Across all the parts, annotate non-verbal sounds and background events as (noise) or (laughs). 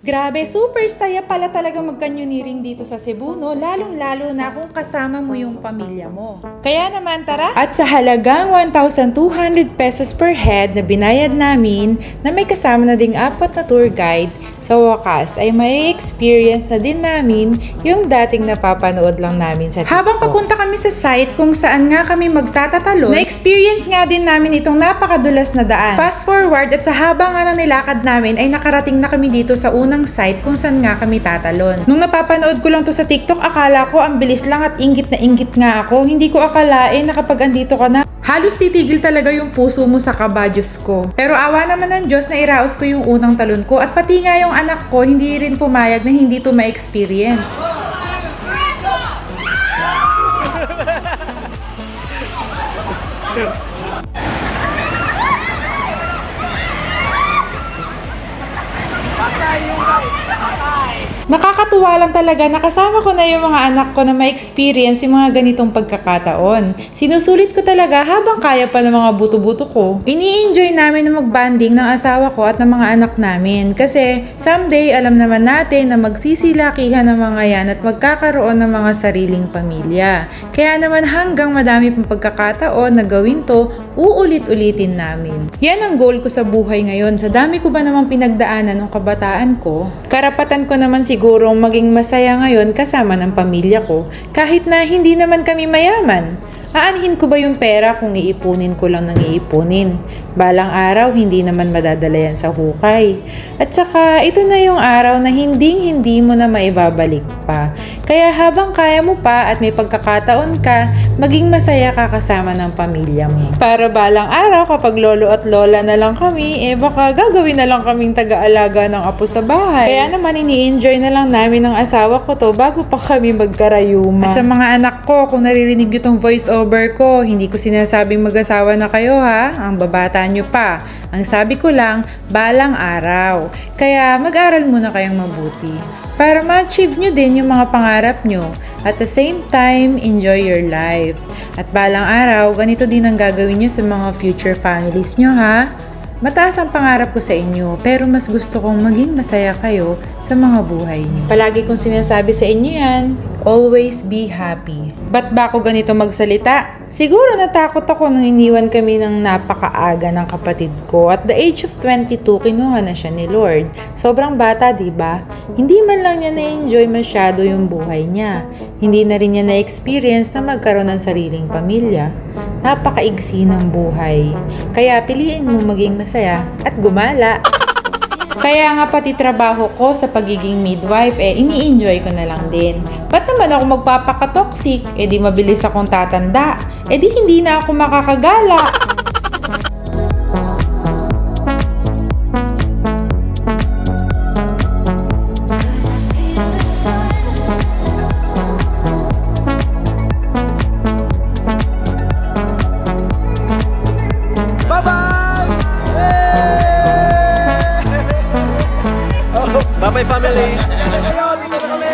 Grabe, super saya pala talaga magkanyuniring dito sa Cebu, no? Lalong-lalo na kung kasama mo yung pamilya mo. Kaya naman, tara! At sa halagang 1,200 pesos per head na binayad namin, na may kasama na ding apat na tour guide, sa wakas ay may experience na din namin yung dating napapanood lang namin sa TikTok. Habang papunta kami sa site kung saan nga kami magtatatalon, na-experience nga din namin itong napakadulas na daan. Fast forward at sa habang nga ng nilakad namin ay nakarating na kami dito sa unang site kung saan nga kami tatalon. Nung napapanood ko lang to sa TikTok, akala ko ang bilis lang at ingit na ingit nga ako. Hindi ko akalain na kapag andito ka na, Halos titigil talaga yung puso mo sa kabadyos ko. Pero awa naman ng Diyos na iraos ko yung unang talon ko at pati nga yung anak ko hindi rin pumayag na hindi to ma-experience. Nakakatuwa lang talaga nakasama ko na yung mga anak ko na ma-experience yung mga ganitong pagkakataon. Sinusulit ko talaga habang kaya pa ng mga buto-buto ko. Ini-enjoy namin na mag-banding ng asawa ko at ng mga anak namin kasi someday alam naman natin na magsisilakihan ng mga yan at magkakaroon ng mga sariling pamilya. Kaya naman hanggang madami pang pagkakataon na gawin to, uulit-ulitin namin. Yan ang goal ko sa buhay ngayon. Sa dami ko ba namang pinagdaanan ng kabataan ko, karapatan ko naman sigurong maging masaya ngayon kasama ng pamilya ko kahit na hindi naman kami mayaman. Aanhin ko ba yung pera kung iipunin ko lang ng iipunin? Balang araw, hindi naman madadala yan sa hukay. At saka, ito na yung araw na hinding hindi mo na maibabalik pa. Kaya habang kaya mo pa at may pagkakataon ka, maging masaya ka kasama ng pamilya mo. Para balang araw, kapag lolo at lola na lang kami, eh baka gagawin na lang kaming taga-alaga ng apo sa bahay. Kaya naman ini-enjoy na lang namin ng asawa ko to bago pa kami magkarayuma. At sa mga anak ko, kung naririnig nyo tong voice over ko, hindi ko sinasabing mag-asawa na kayo ha, ang babata nyo pa. Ang sabi ko lang, balang araw. Kaya mag-aral muna kayong mabuti. Para ma-achieve nyo din yung mga pangarap nyo. At the same time, enjoy your life. At balang araw, ganito din ang gagawin nyo sa mga future families nyo ha. Mataas ang pangarap ko sa inyo, pero mas gusto kong maging masaya kayo sa mga buhay niyo. Palagi kong sinasabi sa inyo yan, always be happy. Ba't ba ako ganito magsalita? Siguro natakot ako nung iniwan kami ng napakaaga ng kapatid ko. At the age of 22, kinuha na siya ni Lord. Sobrang bata, di ba? Hindi man lang niya na-enjoy masyado yung buhay niya. Hindi na rin niya na-experience na magkaroon ng sariling pamilya. Napakaigsi ng buhay. Kaya piliin mo maging masaya at gumala. Kaya nga pati trabaho ko sa pagiging midwife, eh, ini-enjoy ko na lang din. Ba't naman ako magpapakatoxic? Eh di mabilis akong tatanda. Eh di hindi na ako makakagala. Bye-bye family! Ayun, dito na kami!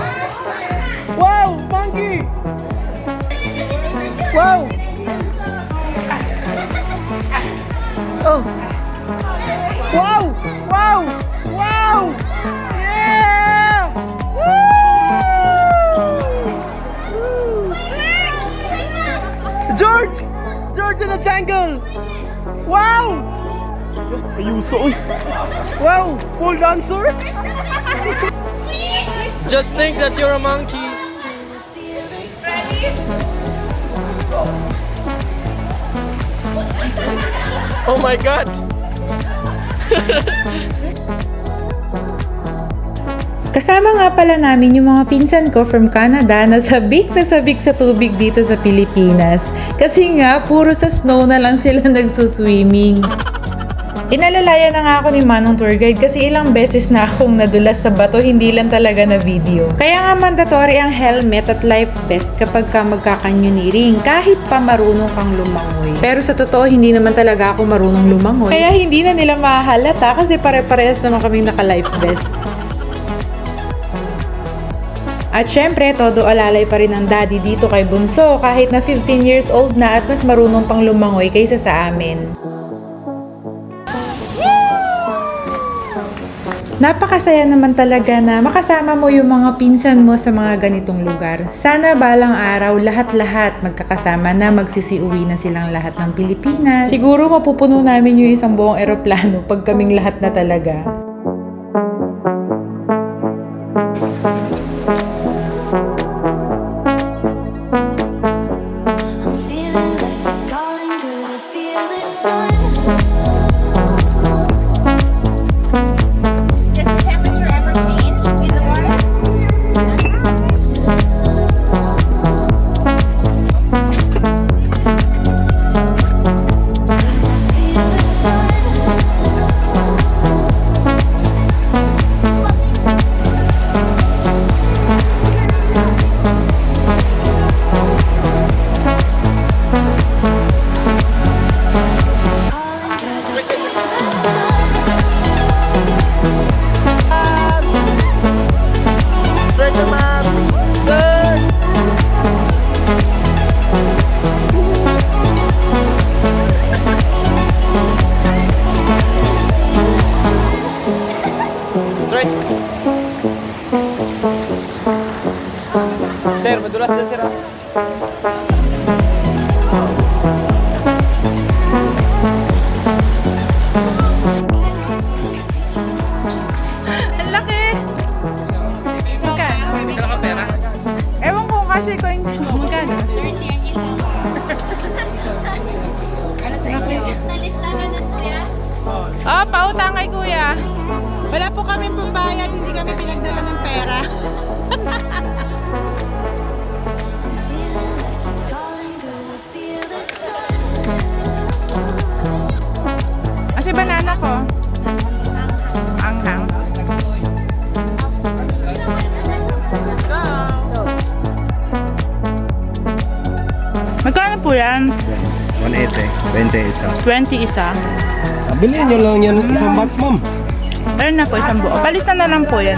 My! Wow! Monkey! Wow! Oh! Wow! Wow! Wow! Yeah! George! George in a jungle! Wow! Are you so? Wow! Pole dancer? Just think that you're a monkey. Oh my god! Kasama nga pala namin yung mga pinsan ko from Canada na sabik na sabik sa tubig dito sa Pilipinas. Kasi nga, puro sa snow na lang sila (laughs) nagsuswimming. Inalalayan na nga ako ni Manong Tour Guide kasi ilang beses na akong nadulas sa bato, hindi lang talaga na video. Kaya nga mandatory ang helmet at life vest kapag ka magkakanyoniring kahit pa marunong kang lumangoy. Pero sa totoo, hindi naman talaga ako marunong lumangoy. Kaya hindi na nila mahalata kasi pare-parehas naman kaming naka-life vest. At syempre, todo alalay pa rin ang daddy dito kay Bunso kahit na 15 years old na at mas marunong pang lumangoy kaysa sa amin. Napakasaya naman talaga na makasama mo yung mga pinsan mo sa mga ganitong lugar. Sana balang araw lahat-lahat magkakasama na magsisiuwi na silang lahat ng Pilipinas. Siguro mapupuno namin yung isang buong eroplano pag kaming lahat na talaga. Sir, madulas din sir. ah. Ang laki! Magkano? Magkano pera? Ewan ko kasi coins ko. Magkano? 30 ang isa. ano sa Lista-lista ganun kuya? Oh, pautang kay kuya. Wala po kami pambayad, hindi kami pinagdala ng pera. Po yan? 180, 20 isa. 20 isa. Bilhin nyo lang yan isang box, ma'am. Meron na po isang buo. Palista na lang po yan.